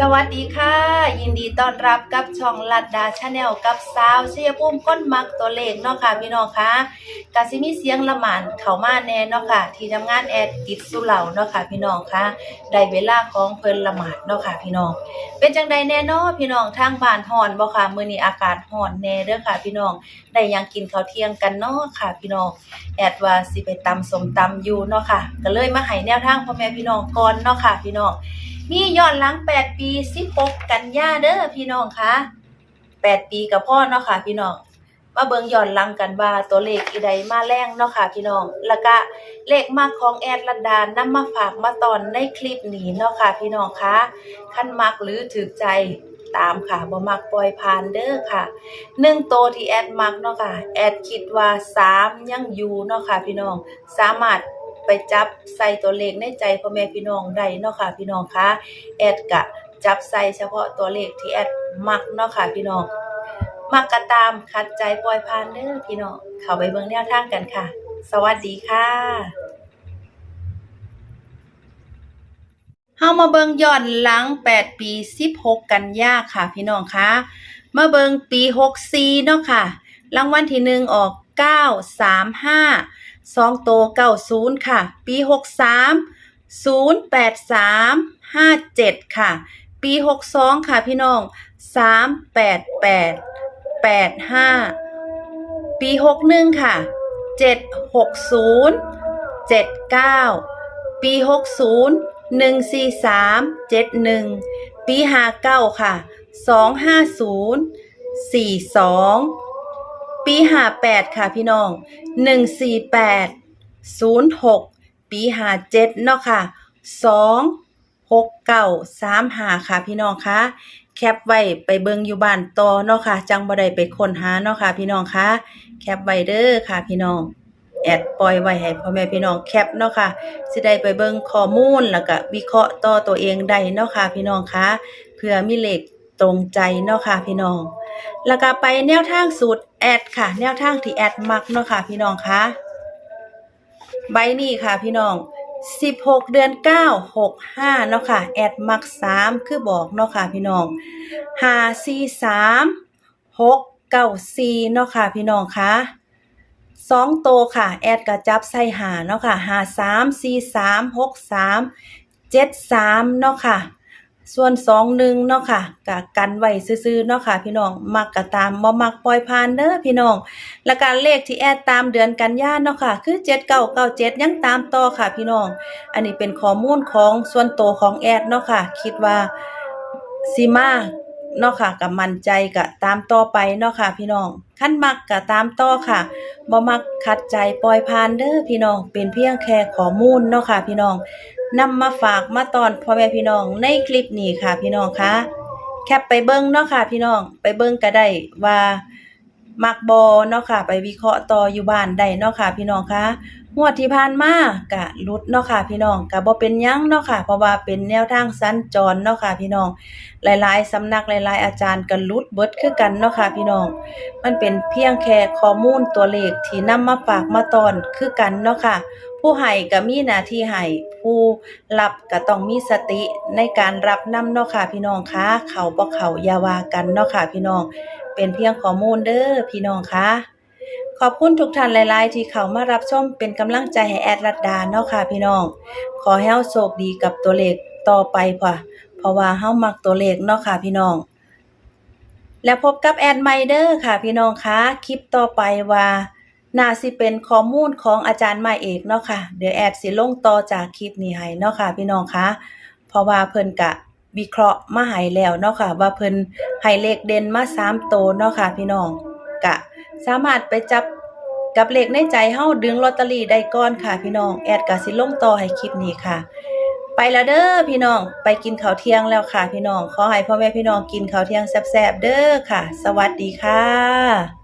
สวัสดีค่ะ ยินดีต้อนรับกับช่องลัดดาชาแนลกับสาวเชียพุ่มก้นมักตัวเลขเนาะค่ะพี่น้องคะกาซิมีเสียงละหมานเข้ามาแน่เนาะค่ะ ที่ทำงานแอดกิดสุเหล่าเนาะค่ะพี่น้องคะได้เวลาของเพลินละหมาดเนาะค่ะพี่น้อง เป็นจังใดแน่เนาะพี่น้องทางบ้านฮ้อนบ่ค่ะมื้อนี้อากาศฮ้อนแน่เด้อค่ะพี่น้องได้ยังกินข้าวเที่ยงกันเนาะค่ะพี่น้องแอดว่าสิไปตำสมตำอยู่เนาะค่ะ ก็เลยมาให้แนวทางพ่อแม่พี่น้องก่อนเนาะค่ะพี่น้อง มีย้อนหลัง8ปี16กันยาเด้อพี่น้องคะ8ปีกับพ่อเนาะค่ะ พี่น้องมาเบิงย้อนหลังกันว่าตัวเลขอีใดมาแรงเนาะค่ะพี่น้อง แล้วก็เลขมากของแอดลัดดานำมาฝากมาตอนในคลิปนี้เนาะค่ะพี่น้องคะคันมักหรือถือใจตามค่ะบ่มักปล่อยผ่านเด้อค่ะหนึ่งโตที่แอดมักเนาะค่ะ แอดคิดว่าสามยังอยู่เนาะค่ะพี่น้อง สามารถ ไปจับใส่ตัวเลขในใจพ่อแม่พี่น้องได้เนาะค่ะพี่น้องคะแอดกะจับใส่เฉพาะตัวเลขที่แอดมักเนาะค่ะพี่น้องมักกะตามคัดใจปล่อยผ่านเด้อพี่น้องเข้าไปเบิ่งแนวทางกันค่ะ สวัสดีค่ะเฮามาเบิ่งย้อนหลัง 8 ปี 16 กันยาค่ะ พี่น้องคะมาเบิ่งปี 64 เนาะค่ะ รางวัลที่หนึ่งออก 935 สองโตเก้าศูนย์ค่ะ ปีหกสามศูนย์แปดสามห้าเจ็ดค่ะ ปีหกสองค่ะพี่น้องสามแปดแปดแปดห้าปีหกหนึ่งค่ะเจ็ดหกศูนย์เจ็ดเก้าปีหกศูนย์หนึ่งสี่สามเจ็ดหนึ่งปีห้าเก้าค่ะสองห้าศูนย์สี่สอง ปีห้าแปดค่ะพี่น้องหนึ่งสี่แปดศูนย์หกปีหาเจ็ดเนาะค่ะสองหกเก้าสามหาค่ะพี่น้องคะแคปไว้ไปเบิงอยู่บ้านต่อเนาะค่ะ จังบ่ได้ไปค้นหาเนาะค่ะ พี่น้องคะแคปไว้เด้อค่ะ พี่น้องแอดปล่อยไว้ให้พ่อแม่พี่น้องแคปเนาะค่ะสิได้ไปเบิ่งข้อมูลแล้วก็วิเคราะห์ต่อตัวเองได้เนาะค่ะ พี่น้องคะเพื่อมีเลขตรงใจเนาะค่ะ พี่น้อง แล้วก็ไปแนวทางสูตรแอดค่ะ แนวทางที่แอดมักเนาะค่ะ พี่น้องคะใบนี้ค่ะ พี่น้อง16เดือน9 65เนาะค่ะ แอดมัก3คือบอกเนาะค่ะ พี่น้อง5 4 3 6 9 4เนาะค่ะ พี่น้องคะสองโตค่ะ แอดก็จับใส่หาเนาะค่ะ5 3 4 3 6 3 7 3เนาะค่ะ ส่วนสองหนึ่งเนาะค่ะกะกันไว้ซื่อๆเนาะค่ะ พี่น้องมักกะตามบ่มักปล่อยผ่านเด้อพี่น้องและการเลขที่แอดตามเดือนกันยานเนาะค่ะ คือ7997ยังตามต่อค่ะ พี่น้อง อันนี้เป็นข้อมูลของส่วนตัวของแอดเนาะค่ะ คิดว่าสิมาเนาะค่ะกับมั่นใจกะตามต่อไปเนาะค่ะ พี่น้องขั้นมักกะตามต่อค่ะบ่มักขัดใจปล่อยผ่านเด้อพี่น้องเป็นเพียงแค่ข้อมูลเนาะค่ะ พี่น้อง นำมาฝากมาตอนพ่อแม่พี่น้องในคลิปนี้ค่ะพี่น้องคะแคปไปเบิ้งเนาะค่ะ พี่น้องไปเบิ้งก็ได้ว่ามักบอเนาะค่ะ ไปวิเคราะห์ต่ออยู่บ้านได้เนาะค่ะ พี่น้องคะ งวดที่ผ่านมากะลุดเนาะค่ะพี่น้องกะบ่เป็นยังเนาะค่ะ เพราะว่าเป็นแนวทางสัญจรเนาะค่ะพี่น้อง หลายๆสำนักหลาย ๆ อาจารย์ก็หลุดเบิดคือกันเนาะค่ะพี่น้อง มันเป็นเพียงแค่ข้อมูลตัวเลขที่นำมาฝากมาตอนคือกันเนาะค่ะ ผู้ให้ก็มีหน้าที่ให้ผู้รับก็ต้องมีสติในการรับนำเนาะค่ะพี่น้องคะเขาบ่เขาอย่าว่ากันเนาะค่ะพี่น้อง เป็นเพียงข้อมูลเด้อพี่น้องคะ อบคุณทุกท่านหลาย ๆ ที่เข้ามารับชมเป็นกำลังใจให้แอดรัดดาเนาะค่ะพี่น้อง ขอให้เฮาโชคดีกับตัวเลขต่อไปค่ะเพราะว่าเฮามักตัวเลขเนาะค่ะพี่น้อง แล้วพบกับแอดไมเดอร์ค่ะพี่น้องคะคลิปต่อไปว่าน่าสิเป็นข้อมูลของอาจารย์ไม้เอกเนาะค่ะ เดี๋ยวแอดสิลงต่อจากคลิปนี้ให้เนาะค่ะพี่น้องคะเพราะว่าเพิ่นกะวิเคราะห์มาให้แล้วเนาะค่ะ ว่าเพิ่นให้เลขเด่นมา3โตเนาะค่ะพี่น้อง สามารถไปจับกับเลขในใจเฮาดึงลอตเตอรี่ได้ก่อนค่ะ พี่น้องแอดกาสิลงต่อให้คลิปนี้ค่ะ ไปแล้วเด้อพี่น้องไปกินข้าวเที่ยงแล้วค่ะ พี่น้องขอให้พ่อแม่พี่น้องกินข้าวเที่ยงแซ่บๆเด้อค่ะ สวัสดีค่ะ